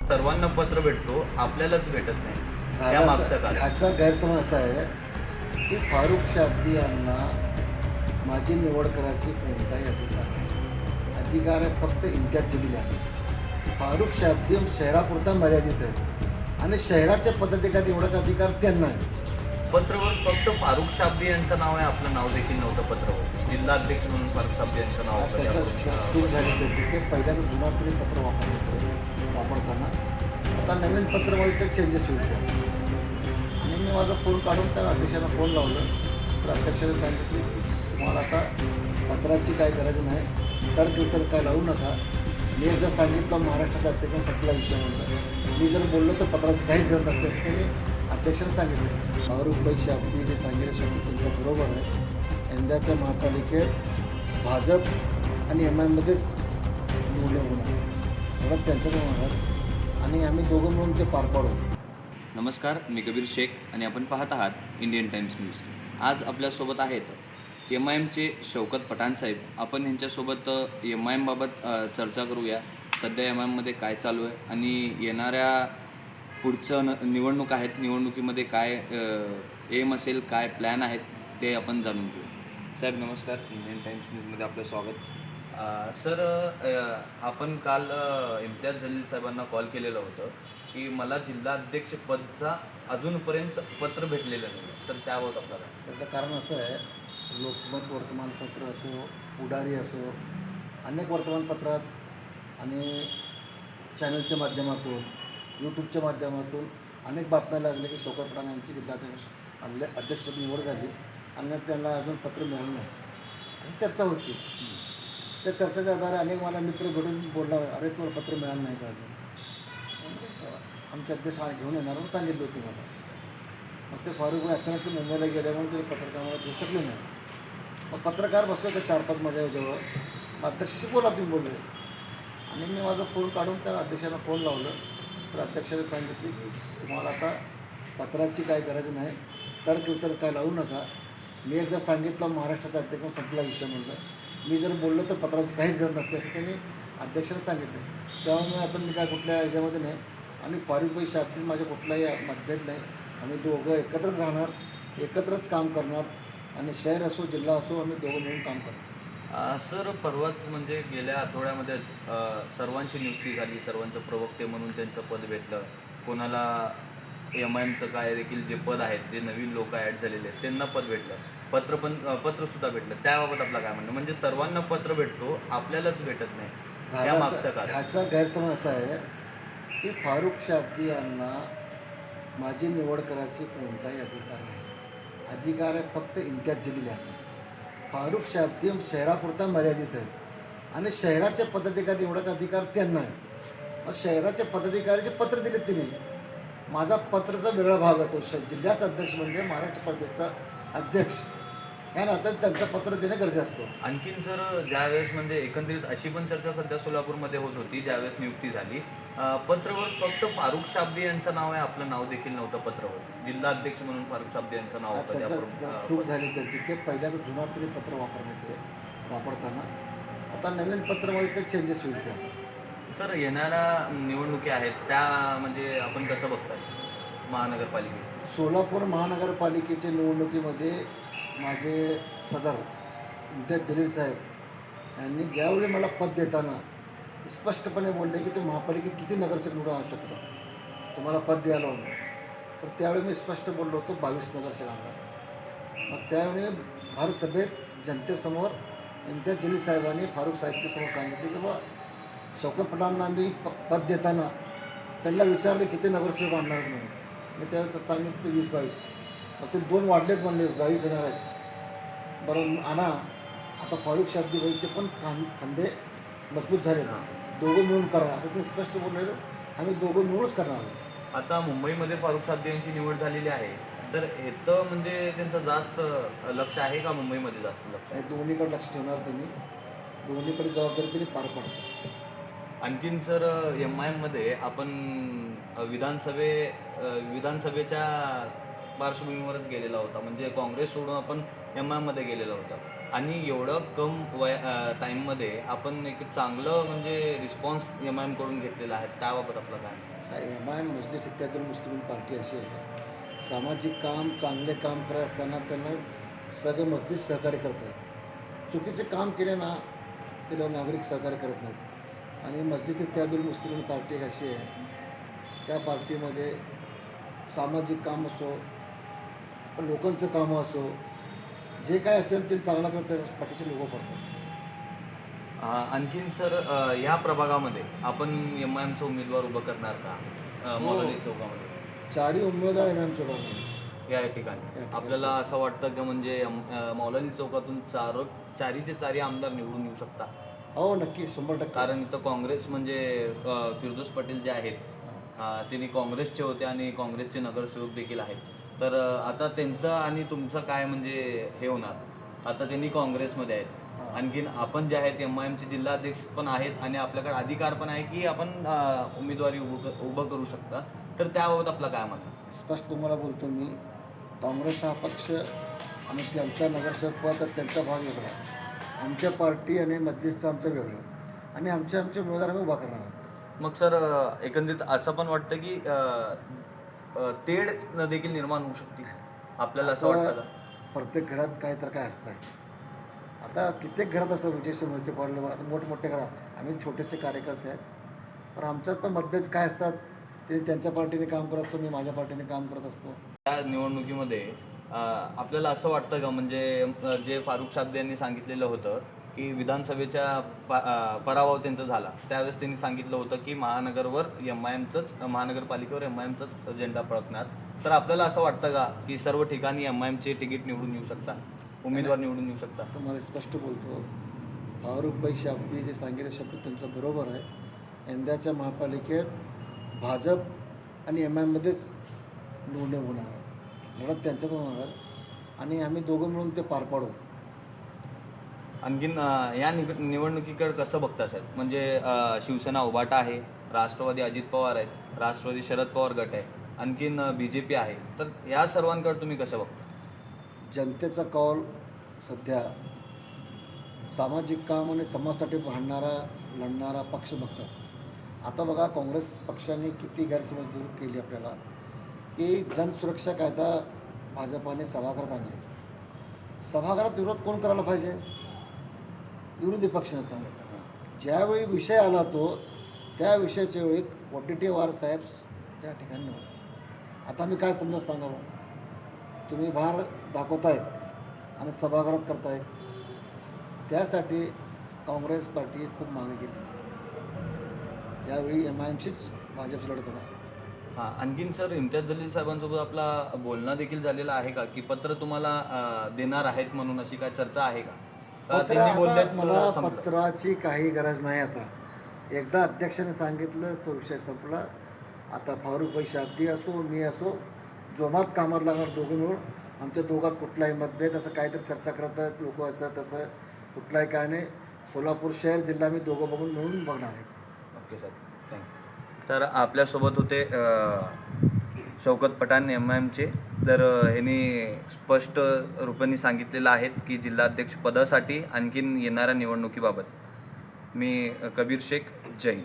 सर्वांना पत्र भेटतो आपल्यालाच भेटत नाही. त्या मागचं कारण ह्याचा गैरसमज असा आहे की फारुख शाब्दी यांना माझी निवड करायची कोणताही अधिकार नाही. अधिकार आहे फक्त इम्तियाज जलील आहे फारुख शाब्दी शहरापुरता मर्यादित आहे आणि शहराच्या पदाधिकारी निवडायचा अधिकार त्यांना आहे. पत्रवर फक्त फारुख शाब्दी यांचं नाव आहे आपलं नाव देखील नव्हतं पत्रवर जिल्हा अध्यक्ष म्हणून फारुख शाब्दी यांचं नाव होतं त्याच्यात त्यापूर्वी. चूक झाली त्यांची ते पहिल्यांदा जुना तरी पत्र वापरत होते वापरताना. आता नवीन पत्रमध्ये ते चेंजेस होईल आणि मी माझा फोन काढून त्या अध्यक्षांना फोन लावलं. तर अध्यक्षाने सांगितले तुम्हाला आता पत्राची काय गरज नाही. तर्क वितर्क काय लावू नका. मी एकदा सांगितलं महाराष्ट्राचा अध्यक्ष सगळा विषय म्हणलं मी जर बोललो तर पत्राची काहीच गरज नसते. असं त्यांनी अध्यक्षाने सांगितलं. भाऊरुखबाई शाब्दी जे सांगितले शब्द त्यांचं बरोबर आहे. यंदाच्या महापालिकेत भाजप आणि एम आयमध्येच निवडणूक होणार. एवढं त्यांच्याच होणार. आणि आम्ही दोघं मिळून ते पार पाडू. नमस्कार मी कबीर शेख आणि आपण पाहत आहात इंडियन टाइम्स न्यूज आज आपल्यासोबत आहेत एम आय एमचे शौकत पठाणसाहेब आपण यांच्यासोबत एम आय एमबाबत चर्चा करूया. सध्या एम आय एममध्ये काय चालू आहे आणि येणाऱ्या पुढचं न निवडणूक आहेत निवडणुकीमध्ये काय एम असेल काय प्लॅन आहेत ते आपण जाणून घेऊ. साहेब नमस्कार. इंडियन टाइम्स न्यूजमध्ये आपलं स्वागत. सर आपण काल इम्तियाज जलील साहेबांना कॉल केलेलं होतं की मला जिल्हा अध्यक्ष पदचा अजूनपर्यंत पत्र भेटलेलं नाही. तर त्यावर आपल्याला त्याचं कारण असं आहे लोकमत वर्तमानपत्र असो पुढारी असो अनेक वर्तमानपत्रात आणि चॅनलच्या माध्यमातून यूट्यूबच्या माध्यमातून अनेक बातम्या लागल्या की शोकर प्राण्यांची यांची जिल्हाध्यक्ष आणले अध्यक्षपदी निवड झाली आणि त्यांना अजून पत्र मिळालं नाही. अशी चर्चा होती. त्या चर्चेच्या आधारे अनेक मला मित्र घडून बोलणार अरे तुला पत्र मिळालं नाही का अजून? आमचे अध्यक्ष घेऊन येणार म्हणून सांगितलं होती मला. मग ते फारुख भाई अचानक ते मुंबईला गेल्यामुळे ते पत्रकार देऊ शकले नाही. मग पत्रकार बसले ते चार पाच माझ्या जवळ मग अध्यक्षाशी बोला तुम्ही बोलले. आणि मी माझा फोन काढून त्या अध्यक्षांना फोन लावलं. तर अध्यक्षाने की तुम्हाला आता पत्राची काय गरज नाही. तर्क वितर्क काय लावू नका. मी एकदा सांगितलं महाराष्ट्राचा अध्यक्ष संपला विषय म्हणलं. मी जर बोललो तर पत्राची काहीच गरज नसते असं त्यांनी अध्यक्षाने सांगितलं. त्यामुळे आता मी काय कुठल्या ह्याच्यामध्ये नाही. आणि फारुखबाई शाब्दीत माझ्या कुठलाही मतभेद नाही. आम्ही दोघं एकत्रच राहणार एकत्रच काम करणार. आणि शहर असो जिल्हा असो आम्ही दोघं मिळून काम करणार. सर परवाच म्हणजे गेल्या आठवड्यामध्येच सर्वांची नियुक्ती झाली सर्वांचं प्रवक्ते म्हणून त्यांचं पद भेटलं. कोणाला एम आय एमचं काय देखील जे पद आहेत जे नवीन लोक ॲड झालेले आहेत त्यांना पद भेटलं. पत्र पण पत्रसुद्धा भेटलं. त्याबाबत आपलं काय म्हणणं? म्हणजे सर्वांना पत्र भेटतो आपल्यालाच भेटत नाही. त्या मागचं ह्याचा गैरसमज असा आहे की फारुख शाब्दी यांना माझी निवड करायची कोणताही अधिकार नाही. अधिकार आहे फक्त इम्तियाज जलील फारुख फारुख शाब्दी शहरापुरता मर्यादित आहे आणि शहराचे पदाधिकारी निवडायचा अधिकार त्यांना आहे. मग शहराचे पदाधिकारीचे पत्र दिले तिने. माझा पत्राचा वेगळा भाग आहे तो. श जिल्ह्याचा अध्यक्ष म्हणजे महाराष्ट्र प्रदेशचा अध्यक्ष. या नात्याने त्यांचं पत्र देणं गरजेचं असतं. आणखीन सर ज्यावेळेस म्हणजे एकंदरीत अशी पण चर्चा सध्या सोलापूरमध्ये होत होती ज्यावेळेस नियुक्ती झाली अं, पत्रवर फक्त फारुख शाब्दी यांचं नाव आहे आपलं नाव देखील नव्हतं पत्रवर जिल्हा अध्यक्ष म्हणून फारुख शाब्दी यांचं नाव होतं त्याच्यात त्यापूर्वी चूक झाली त्यांची ते पहिल्यांदा जुना तरी पत्र वापरण्यात ते वापरताना. आता नवीन पत्रामध्ये ते चेंजेस होईल ते. सर येणाऱ्या निवडणुकी आहेत त्या म्हणजे आपण कसं बघताय? महानगरपालिकेची. सोलापूर महानगरपालिकेच्या निवडणुकीमध्ये माझे सदर इम्तियाज जलील साहेब यांनी ज्यावेळी मला पद देताना स्पष्टपणे बोलले की ते महापालिकेत किती नगरसेवक निवडून आणू शकतो तुम्हाला पद द्यायला होतं तर त्यावेळी मी स्पष्ट बोललो होतो बावीस नगरसेवकांना. मग त्यावेळी भारत सभेत जनतेसमोर इम्तियाज जलील साहेबांनी फारूक साहेबच्यासमोर सांगितले की बा शौकत पठाणांना मी प पद देताना त्यांना विचारले किती नगरसेवक आणणार म्हणून. मी त्यावेळी सांगितलं ते वीस बावीस. ते दोन वाढलेत म्हणले बावीस येणार आहेत. बरं आणा. आता फारुख शाब्दीबाईचे पण खां खांदे मजबूत झाले दोघं मिळून करा असं ते स्पष्ट बोलले आम्ही दोघं मिळूनच करणार आहोत. आता मुंबईमध्ये फारुख शाब्दी यांची निवड झालेली आहे. तर इथं म्हणजे त्यांचं जास्त लक्ष आहे का मुंबईमध्ये जास्त लक्ष? आहे हे दोन्हीकडे लक्ष ठेवणार त्यांनी. दोन्हीकडे जबाबदारी त्यांनी पार पाडतात आणखीन सर एम आय एममध्ये आपण अ, विधानसभे अ, विधानसभेच्या पार्श्वभूमीवरच गेलेला होता. म्हणजे काँग्रेस सोडून आपण एम आयमध्ये गेलेला होता. आणि एवढं कम वय टाईममध्ये आपण एक चांगलं म्हणजे रिस्पॉन्स एम आय एमकडून घेतलेला आहे. त्याबाबत आपलं काय एम आय मजली इत्यादी मुस्लिम पार्टी अशी आहे. सामाजिक काम चांगले काम करत असताना त्यांना सगळे मजलीस सहकार्य करतात. चुकीचे काम केले ना त्याला नागरिक सहकार्य करत नाहीत. आणि मजलीस इत्यादी मुस्लिम पार्टी अशी आहे. त्या पार्टीमध्ये सामाजिक काम असो लोकांचं कामं असो जे काय असेल ते चांगल्या प्रकारे पाठीशी लोक पडतात. अं, आणखीन सर अं, ह्या प्रभागामध्ये आपण एम आय एमचा उमेदवार उभं करणार का? अं, मौलाली चौकामध्ये? चारही उमेदवार एम आय सोबत या ठिकाणी. आपल्याला असं वाटतं की म्हणजे अं, मौलाली चौकातून चार चारीचे चारी आमदार निवडून येऊ शकता? हो नक्की. शंभर टक्के. कारण इथं काँग्रेस म्हणजे अं, फिरदोस पटेल जे आहेत अं, त्यांनी काँग्रेसचे होते आणि काँग्रेसचे नगरसेवक देखील आहेत. तर आता त्यांचं आणि तुमचं काय म्हणजे हे होणार? आता त्यांनी काँग्रेसमध्ये आहेत. आणखीन आपण जे आहेत एम आय एमचे जिल्हाध्यक्ष पण आहेत आणि आपल्याकडे अधिकार पण आहे की आपण उमेदवारी उभं उभं करू शकता. तर त्याबाबत आपलं काय म्हणणं? स्पष्ट तुम्हाला बोलतो मी काँग्रेस हा पक्ष आणि त्यांचा नगरसेवक पद तर त्यांचा भाग वेगळा आमच्या पार्टी आणि मजलिसचं आमचं वेगळं आणि आमचे आमचे उमेदवार आम्ही उभा करणार. मग सर एकंदरीत असं पण वाटतं की तेढ न देखील निर्माण होऊ शकते आपल्याला असं वाटतं प्रत्येक घरात काय तर काय असतं. आता कित्येक घरात असं विजयशी मोहिते पाडलं असं मोठमोठे घरात आम्ही छोटेसे कार्यकर्ते आहेत. पण आमच्यात पण मतभेद काय असतात ते त्यांच्या पार्टीने काम करत असतो मी माझ्या पार्टीने काम करत असतो. त्या निवडणुकीमध्ये आपल्याला असं वाटतं का? म्हणजे जे फारुख शाब्दे यांनी सांगितलेलं होतं की विधानसभेच्या प- पराभव त्यांचा झाला. त्यावेळेस त्यांनी सांगितलं होतं की महानगरवर एम आय एमचंच महानगरपालिकेवर एम आय एमचाच झेंडा फडकणार तर आपल्याला असं वाटतं का की सर्व ठिकाणी एम आय एमचे तिकीट निवडून येऊ शकता उमेदवार निवडून येऊ शकता तुम्हाला स्पष्ट बोलतो फारुखबाई शाब्दी जे सांगितले शब्द त्यांचं बरोबर आहे. यंदाच्या महापालिकेत भाजप आणि एम आयमध्येच निवडणूक होणार आहे. लढत त्यांच्यात होणार आहे. आणि आम्ही दोघं मिळून ते पार पाडू. आणखीन या निव निवडणुकीकडे कसं बघता सर म्हणजे शिवसेना उभाटा आहे राष्ट्रवादी अजित पवार आहेत राष्ट्रवादी शरद पवार गट आहे आणखीन बी जे पी आहे. तर या सर्वांकडे तुम्ही कसं बघता? जनतेचा कौल सध्या सामाजिक काम आणि समाजासाठी भांडणारा लढणारा पक्ष बघतात. आता बघा काँग्रेस पक्षाने किती गैरसमज दूर केली आपल्याला की जनसुरक्षा कायदा भाजपाने सभागृहात आणले. सभागृहात विरोध कोण करायला पाहिजे? विरोधी पक्षनेता ज्यावेळी विषय आला तो त्या विषयाच्या वेळी वटीटी वार साहेब त्या ठिकाणी नव्हते आता मी काय समजा सांगावं? तुम्ही भार दाखवतायत आणि सभागृहात करतायत. त्यासाठी काँग्रेस पार्टी खूप मागे गेली. यावेळी एम आय एमशीच भाजपची लढत होणार. हां आणखीन सर इम्तियाज जलील साहेबांसोबत आपला बोलणं देखील झालेलं आहे का? की पत्र तुम्हाला देणार आहेत म्हणून अशी काय चर्चा आहे का? पत्र आता मला? पत्राची काही गरज नाही आता. एकदा अध्यक्षाने सांगितलं तो विषय संपला. आता फारुख शाब्दी असो मी असो जोमात कामात लागणार दोघं मिळून आमच्या दोघात कुठलाही मतभेद असं काहीतरी चर्चा करत आहेत लोक असं तसं कुठलाही काय नाही. सोलापूर शहर जिल्हा मी दोघं बघून मिळून बघणार आहे. Okay sir thank you. तर आपल्यासोबत होते शौकत पठाण एम आय एमचे तर ह्यांनी स्पष्ट रूपाने सांगितलेलं आहे की जिल्हाध्यक्ष पदासाठी आणखीन येणाऱ्या निवडणुकीबाबत. मी कबीर शेख जैन